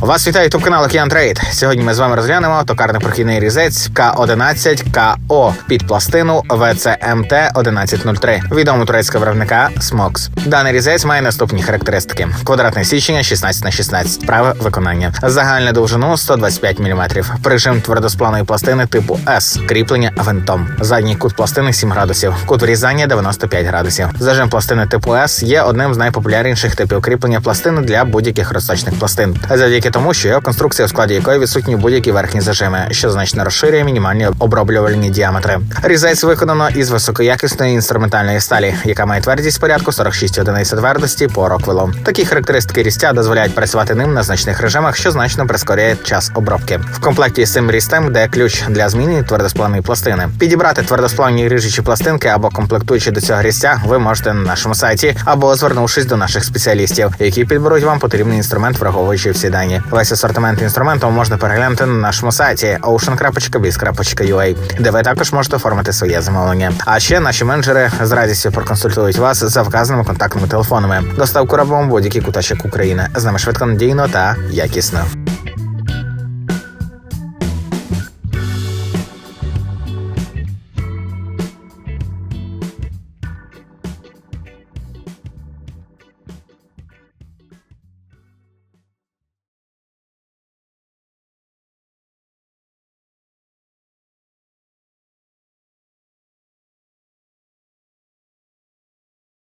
Вас вітає ютуб канал Океан Трейд. Сьогодні ми з вами розглянемо токарний прохідний різець К11 КО під пластину ВЦМТ 1103 відомого турецького виробника Смокс. Даний різець має наступні характеристики: квадратне січення 16 на 16 праве виконання, загальна довжину 125 мм, прижим твердосплавної пластини типу С, кріплення винтом, задній кут пластини 7 градусів, кут врізання 95 градусів. Зажим пластини типу С є одним з найпопулярніших типів кріплення пластини для будь-яких розсочних пластин, завдяки тому, що його конструкція, в складі якої відсутні будь-які верхні зажими, що значно розширює мінімальні оброблювальні діаметри. Різець виконано із високоякісної інструментальної сталі, яка має твердість порядку 46 одиниць твердості по роквелу. Такі характеристики різця дозволяють працювати ним на значних режимах, що значно прискорює час обробки. В комплекті з цим різцем де ключ для зміни твердосплавної пластини. Підібрати твердосплавні ріжучі пластинки або комплектуючи до цього різця, ви можете на нашому сайті або звернувшись до наших спеціалістів, які підберуть вам потрібний інструмент, враховуючи всі дані. Весь асортимент інструменту можна переглянути на нашому сайті ocean.biz.ua, де ви також можете оформити своє замовлення. А ще наші менеджери з радістю проконсультують вас за вказаними контактними телефонами. Доставку робимо будь-який куточок України. З нами швидко надійно та якісно.